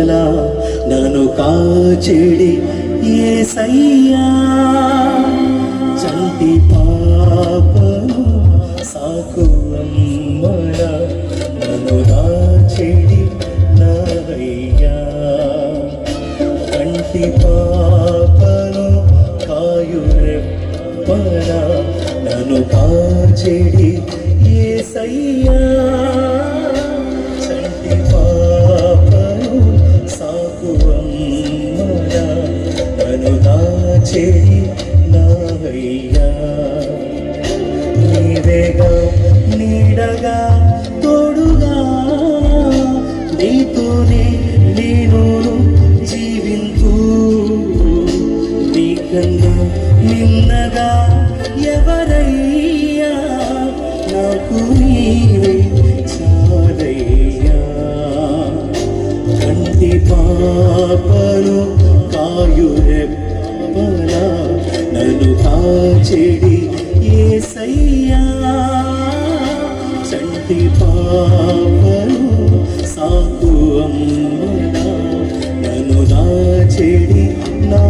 రెప్పల నన్ను ఏ సయ్యా చంటి పాపను సాకు అమ్మడ. నన్ను దాచెడి నాయ్యా కంటి పాపను కాయు రెప్పల నన్ను కాచెడి ఏసయ్యా. చంటి దాచెడి నాయ్యా నీవేగా నీడగా తోడుగా. నీతోనే నేను జీవింతు నీకన్నా నిన్నగా ఎవరయ్యా? నాకు నీవే చాలయ్యా. కంటి పాపను కాచెడి ఏసయ్యా చంటి పాపలు సాకు అమ్మన నన్ను దాచెడి నా